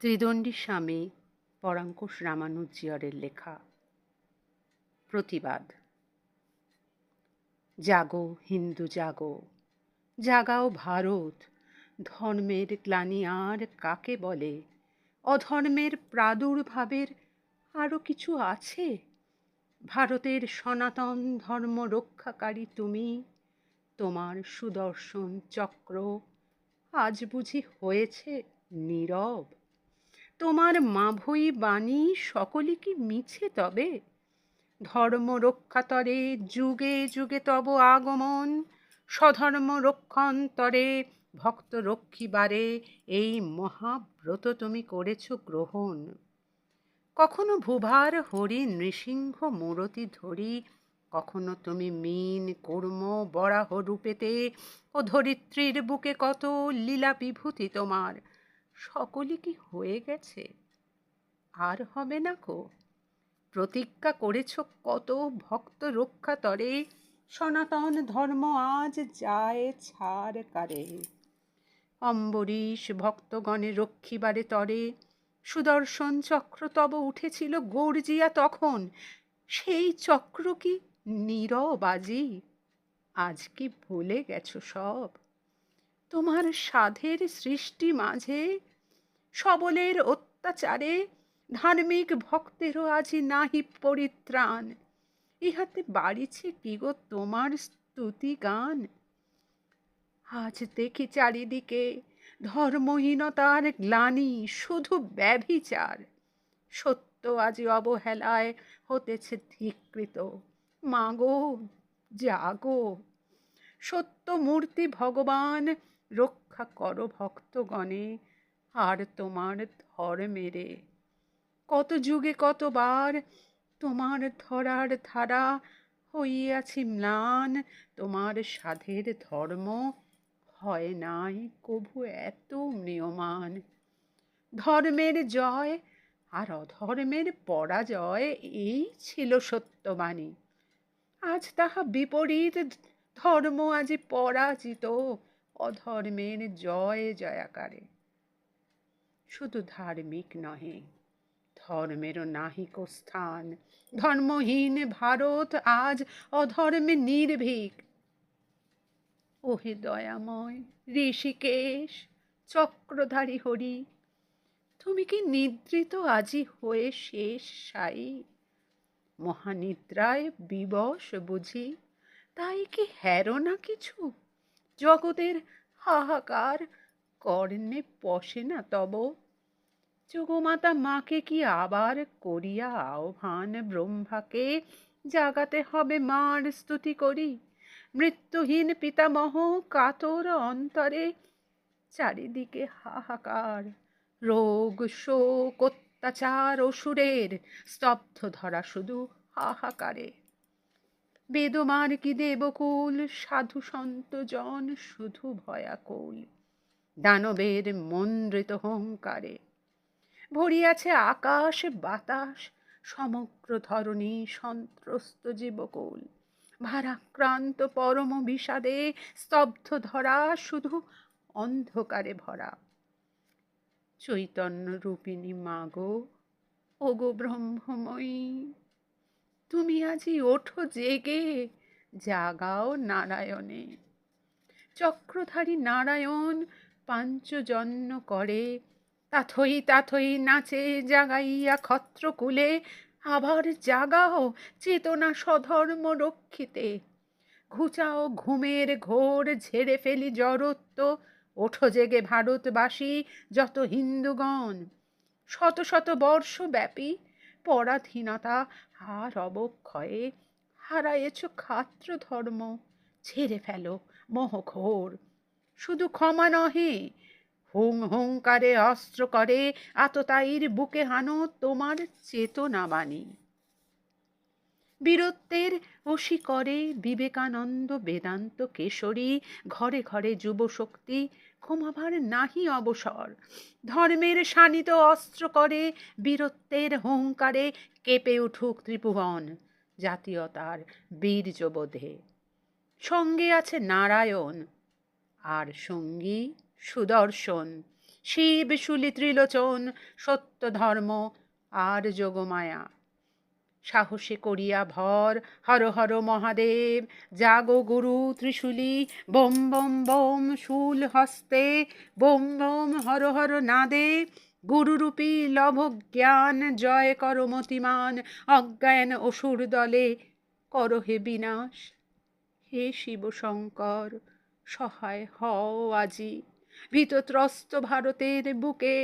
ত্রিদণ্ডী স্বামী পরাঙ্কুশ রামানুজিয়রের লেখা। প্রতিবাদ। জাগো, হিন্দু, জাগো। জাগাও ভারত। ধর্মের গ্লানি আর কাকে বলে? অধর্মের প্রাদুর্ভাবের আরও কিছু আছে? ভারতের সনাতন ধর্ম রক্ষাকারী তুমি? তোমার সুদর্শন চক্র আজ বুঝি হয়েছে নীরব? তোমার মাভৈ বাণী সকলে কি মিছে তবে? ধর্ম রক্ষাতরে যুগে যুগে তব আগমন। স্বধর্ম রক্ষান্তরে, ভক্ত রক্ষিবারে, এই মহাব্রত তুমি করেছ গ্রহণ। কখনো ভুভার হরি নৃসিংহ মূরতি ধরি, কখনো তুমি মিন কুর্ম বরাহ রূপেতে, ও ধরিত্রীর বুকে কত লীলা বিভূতি তোমার। সকলই কি হয়ে গেছে? আর হবে না কো। প্রতিজ্ঞা করেছ কত ভক্ত রক্ষা তরে, সনাতন ধর্ম আজ যায় ছাড় কারে। অম্বরীশ ভক্তগণে রক্ষিবারে তরে, সুদর্শন চক্র তব উঠেছিল গর্জিয়া তখন, সেই চক্র কি নীরবাজি আজ কি ভুলে গেছো সব? তোমার সাধের সৃষ্টি মাঝে, সবলের অত্যাচারে ধার্মিক ভক্তেরও আজি নাহি পরিত্রাণ। ইহাতে বাড়িছে কি গো তোমার স্তুতি গান? আজ দেখি চারিদিকে ধর্মহীনতার গ্লানি, শুধু ব্যভিচার। সত্য আজি অবহেলায় হতেছে ধিকৃত। মাগো, জাগো। সত্য মূর্তি ভগবান রক্ষা করো ভক্তগণে, আর তোমার ধর্মেরে কত যুগে কতবার তোমার ধরার ধারা হইয়াছি ম্লান, তোমার সাধের ধর্ম হয় নাই কভু এত নিয়মান। ধর্মের জয় আর অধর্মের পরাজয়, এই ছিল সত্যবাণী। আজ তাহা বিপরীত, ধর্ম আজি পরাজিত। অধর্মের জয় জয়াকারে। শুধু ধার্মিক নহে, ধর্মেরও নাহিক স্থান। ধর্মহীন ভারত আজ অধর্মে নির্ভীক। ওহে দয়াময় ঋষিকেশ, চক্রধারী হরি, তুমি কি নিদ্রিত আজি হয়ে শেষ সাই? মহানিদ্রায় বিবশ বুঝি, তাই কি হেরো না কিছু? জগতের হাহাকার কর্ণে পশে না তব। যোগমাতা মাকে কি আবার করিয়া আহ্বান ব্রহ্মাকে? জাগাতে হবে মার স্তুতি করি। মৃত্যুহীন পিতামহ কাতর অন্তরে। চারিদিকে হাহাকার, রোগ, শোক, অত্যাচার, অসুরের স্তব্ধ ধরা শুধু হাহাকারে। বেদমার কি দেবকুল? সাধু সন্ত জন শুধু ভয়াকুল। দানবের মন্দ্রিত হংকারে ভরিয়াছে আকাশ, বাতাস, সমগ্র ধরণী সন্ত্রস্ত জীবকুল। ভারাক্রান্ত পরম বিষাদে স্তব্ধ ধরা শুধু অন্ধকারে ভরা। চৈতন্য রূপিণী মাগো ওগো ব্রহ্মময়ী তুমি আজি ওঠো জেগে, জাগাও নারায়ণে। চক্রধারী নারায়ণ পাঞ্চজন্য করে, তাথই তাথই নাচে, জাগাইয়া ক্ষত্রকুলে, আবার জাগাও চেতনা স্বধর্ম রক্ষিতে। ঘুচাও ঘুমের ঘোর, ঝেড়ে ফেলি জড়ত্ব, ওঠো জেগে ভারতবাসী, যত হিন্দুগণ। শত শত বর্ষ ব্যাপী পরাধীনতা আর অবক্ষয়ে হারায়েছ খাত্র ধর্ম ছেড়ে ফেলো মহঘোর। শুধু ক্ষমা নহে, হুং হুঙ্কারে অস্ত্র করে, আততায়ীর বুকে হানো তোমার চেতনা বাণী বীরত্বের অসি করে বিবেকানন্দ বেদান্ত কেশরী, ঘরে ঘরে যুবশক্তি ঘুমাবার নাহি অবসর। ধর্মের শানিত অস্ত্র করে বীরত্বের হুঙ্কারে কেঁপে উঠুক ত্রিপুবন জাতীয়তার বীর্যবোধে। সঙ্গে আছে নারায়ণ, আর সঙ্গী সুদর্শন, শিব শুলি ত্রিলোচন সত্য ধর্ম আর যোগমায়া। সাহসে করিয়া ভর। হর হর মহাদেব, জাগো গুরু ত্রিশূলি, বোম বোম বোম শুল হস্তে, বোম বোম হর হর নাদে। গুরুরূপী লভ জ্ঞান, জয় কর মতিমান, অজ্ঞান অসুর দলে কর হে বিনাশ। হে শিব শঙ্কর, সহায় হও আজি। ভীতত্রস্ত ভারতের বুকে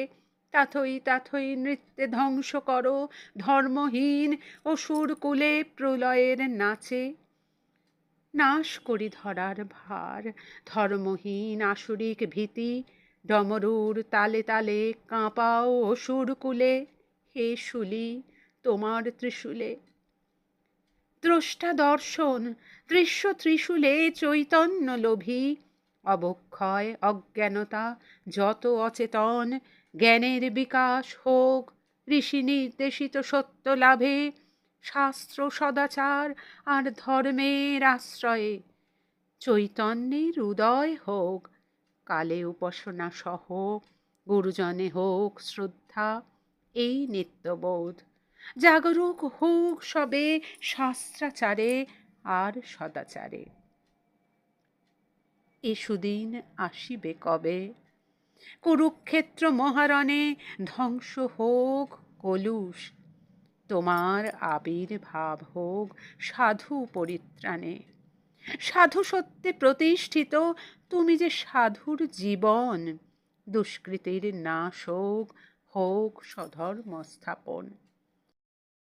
তাথই তাথই নৃত্যে ধ্বংস করো, ধর্মহীন অসুর কুলে প্রলয়ের নাচে। নাশ করি ধরার ভার, ধর্মহীন আসুরিক ভীতি, ডমরুর তালে তালে কাঁপাও অসুর কুলে হে শুলি, তোমার ত্রিশূলে। দ্রষ্টা দর্শন দৃশ্য ত্রিশূলে চৈতন্য লোভী। অবক্ষয়, অজ্ঞানতা, যত অচেতন জ্ঞানের বিকাশ হোক, ঋষি নির্দেশিত সত্য লাভে, শাস্ত্র সদাচার আর ধর্মের আশ্রয়ে, চৈতন্যের উদয় হোক, কালে উপাসনা সহ, গুরুজনে হোক শ্রদ্ধা, এই নিত্যবোধ। জাগরুক হোক সবে শাস্ত্রাচারে আর সদাচারে। এ সুদিন আসিবে কবে? কুরুক্ষেত্র মহারণে ধ্বংস হোক, কলুষ। তোমার আবির্ভাব হোক সাধু পরিত্রাণে। সাধু সত্যে প্রতিষ্ঠিত, তুমি যে সাধুর জীবন। দুষ্কৃতির নাশ হোক হোক স্বধর্ম স্থাপন